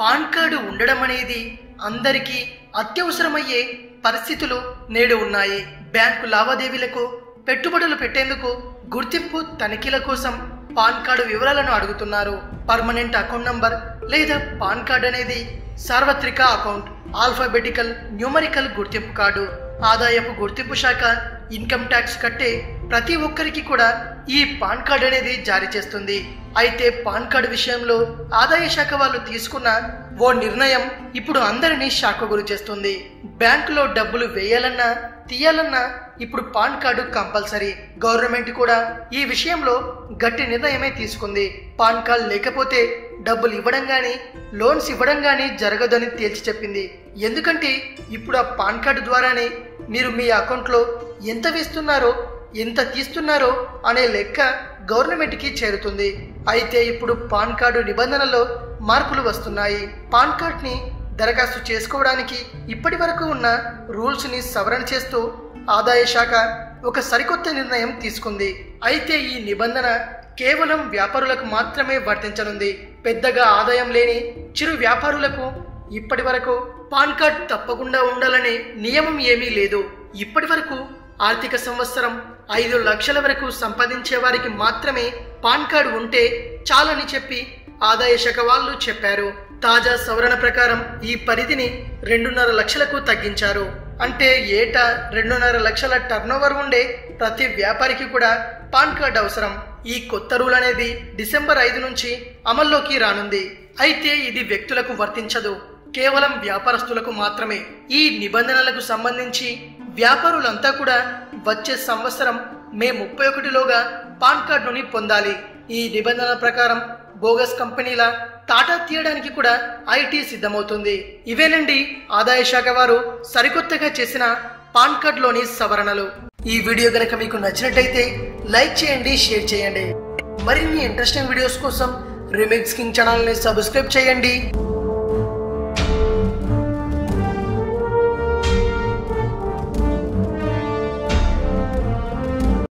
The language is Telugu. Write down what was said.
పాన్ కార్డు ఉండడం అనేది అందరికీ అత్యవసరమయ్యే పరిస్థితులు నేడు ఉన్నాయి. బ్యాంకు లావాదేవీలకు పెట్టుబడులు పెట్టేందుకు గుర్తింపు తనిఖీల కోసం పాన్ కార్డు వివరాలను అడుగుతున్నారు. పర్మనెంట్ అకౌంట్ నంబర్ లేదా పాన్ కార్డ్ అనేది సార్వత్రిక అకౌంట్ ఆల్ఫాబెటికల్ న్యూమరికల్ గుర్తింపు కార్డు. ఆదాయపు గుర్తింపు శాఖ ఇన్కమ్ ట్యాక్స్ కట్టే ప్రతి ఒక్కరికి కూడా ఈ పాన్ కార్డ్ అనేది జారీ చేస్తుంది. అయితే పాన్ కార్డు విషయంలో ఆదాయ శాఖ వాళ్ళు తీసుకున్న ఓ నిర్ణయం ఇప్పుడు అందరినీ షాక్ గురి చేస్తుంది. బ్యాంకులో డబ్బులు వేయాలన్నా తీయాలన్నా ఇప్పుడు పాన్ కార్డు కంపల్సరీ. గవర్నమెంట్ కూడా ఈ విషయంలో గట్టి నిర్ణయమే తీసుకుంది. పాన్ కార్డు లేకపోతే డబ్బులు ఇవ్వడం కానీ లోన్స్ ఇవ్వడం కానీ జరగదని తేల్చి చెప్పింది. ఎందుకంటే ఇప్పుడు ఆ పాన్ కార్డు ద్వారానే మీరు మీ అకౌంట్లో ఎంత వేస్తున్నారో ఎంత తీస్తున్నారో అనే లెక్క గవర్నమెంట్కి చేరుతుంది. అయితే ఇప్పుడు పాన్ కార్డు నిబంధనల్లో మార్పులు వస్తున్నాయి. పాన్ కార్డ్ని దరఖాస్తు చేసుకోవడానికి ఇప్పటి వరకు ఉన్న రూల్స్ని సవరణ చేస్తూ ఆదాయ శాఖ ఒక సరికొత్త నిర్ణయం తీసుకుంది. అయితే ఈ నిబంధన కేవలం వ్యాపారులకు మాత్రమే వర్తించనుంది. పెద్దగా ఆదాయం లేని చిరు వ్యాపారులకు ఇప్పటి వరకు పాన్ కార్డ్ తప్పకుండా ఉండాలనే నియమం ఏమీ లేదు. ఇప్పటి వరకు ఆర్థిక సంవత్సరం ఐదు లక్షల వరకు సంపాదించే వారికి మాత్రమే పాన్ కార్డు ఉంటే చాలని చెప్పి ఆదాయ శాఖ వాళ్ళు చెప్పారు. తాజా సవరణ ప్రకారం ఈ పరిధిని రెండున్నర లక్షలకు తగ్గించారు. అంటే ఏటా రెండున్నర లక్షల టర్నోవర్ ఉండే ప్రతి వ్యాపారికి కూడా పాన్ కార్డ్ అవసరం. ఈ కొత్త రూల్ అనేది డిసెంబర్ ఐదు నుంచి అమల్లోకి రానుంది. అయితే ఇది వ్యక్తులకు వర్తించదు. కేవలం వ్యాపారస్తులకు మాత్రమే. ఈ నిబంధనలకు సంబంధించి వ్యాపారులంతా కూడా వచ్చే సంవత్సరం మే ముప్పై ఒకటిలోగా పాన్ కార్డుని పొందాలి. ఈ నిబంధనల ప్రకారం బోగస్ కంపెనీల టాటా తీయడానికి కూడా ఐటీ సిద్ధమవుతుంది. ఇవేనండి ఆదాయ శాఖ వారు సరికొత్తగా చేసిన పాన్ కార్డులోని సవరణలు. ఈ వీడియో గనక మీకు నచ్చినట్టయితే లైక్ చేయండి షేర్ చేయండి. మరిన్ని ఇంట్రెస్టింగ్ వీడియోస్ కోసం రిమిక్స్ కింగ్ ఛానల్ని సబ్స్క్రైబ్ చేయండి.